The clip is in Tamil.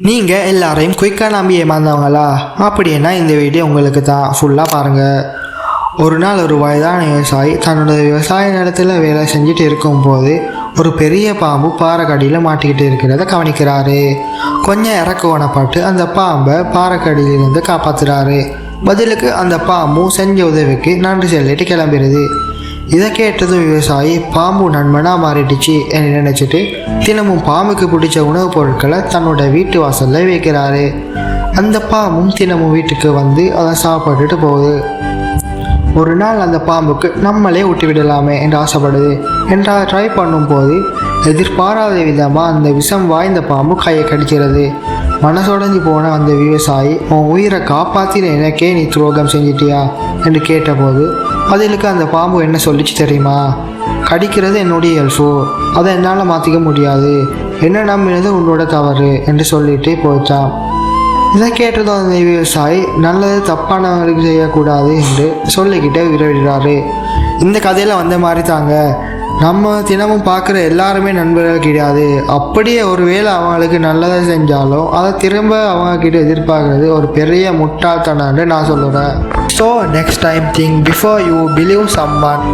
நீங்கள் எல்லாரையும் குயிக்காக நம்பி ஏமாந்தவங்களா? அப்படின்னா இந்த வீடியோ உங்களுக்கு தான். ஃபுல்லாக பாருங்கள் ஒரு நாள் ஒரு வயதான விவசாயி தன்னோட விவசாய நிலத்தில் வேலை செஞ்சுட்டு இருக்கும்போது ஒரு பெரிய பாம்பு பாறைக்கடியில் மாட்டிக்கிட்டு இருக்கிறத கவனிக்கிறாரு. கொஞ்சம் இறக்கவனப்பட்டு அந்த பாம்பை பாறைக்கடியிலிருந்து காப்பாத்துறாரு. பதிலுக்கு அந்த பாம்பும் செஞ்ச உதவிக்கு நன்றி சொல்லிட்டு கிளம்பிடுது. இதை கேட்டதும் விவசாயி பாம்பு நண்பனாக மாறிடுச்சு என்று நினச்சிட்டு தினமும் பாம்புக்கு பிடிச்ச உணவுப் பொருட்களை தன்னோட வீட்டு வாசலில் வைக்கிறாரு. அந்த பாம்பும் தினமும் வீட்டுக்கு வந்து அதை சாப்பிட்டுட்டு போகுது. ஒரு நாள் அந்த பாம்புக்கு நம்மளே விட்டு விடலாமே என்று ஆசைப்படுது. என்றா ட்ரை பண்ணும்போது எதிர்பாராத விதமாக அந்த விஷம் வாய்ந்த பாம்பு கையை கடிக்கிறது. மனசுடைஞ்சு போன அந்த விவசாயி உன் உயிரை காப்பாற்றின எனக்கே நீ துரோகம் செஞ்சிட்டியா? என்று கேட்டபோது பதிலுக்கு அந்த பாம்பு என்ன சொல்லிச்சு தெரியுமா? கடிக்கிறது என்னுடைய எல்ஃபோ அதை என்னால் மாற்றிக்க முடியாது. என்ன நம்பினது உன்னோட தவறு? என்று சொல்லிட்டு போச்சான் இதை கேட்டதும் அந்த விவசாயி நல்லது தப்பானவர்களுக்கு செய்யக்கூடாது என்று சொல்லிக்கிட்டே விரவிடுறாரு. இந்த கதையில் வந்த மாதிரி தாங்க. நம்ம தினமும் பார்க்குற எல்லாருமே நண்பர்கள் கிடையாது. அப்படியே ஒருவேளை அவங்களுக்கு நல்லதை செஞ்சாலும் அதை திரும்ப அவங்கக்கிட்ட எதிர்பார்க்கறது ஒரு பெரிய முட்டாள்தனம்னு நான் சொல்லுறேன். So next time think before you believe someone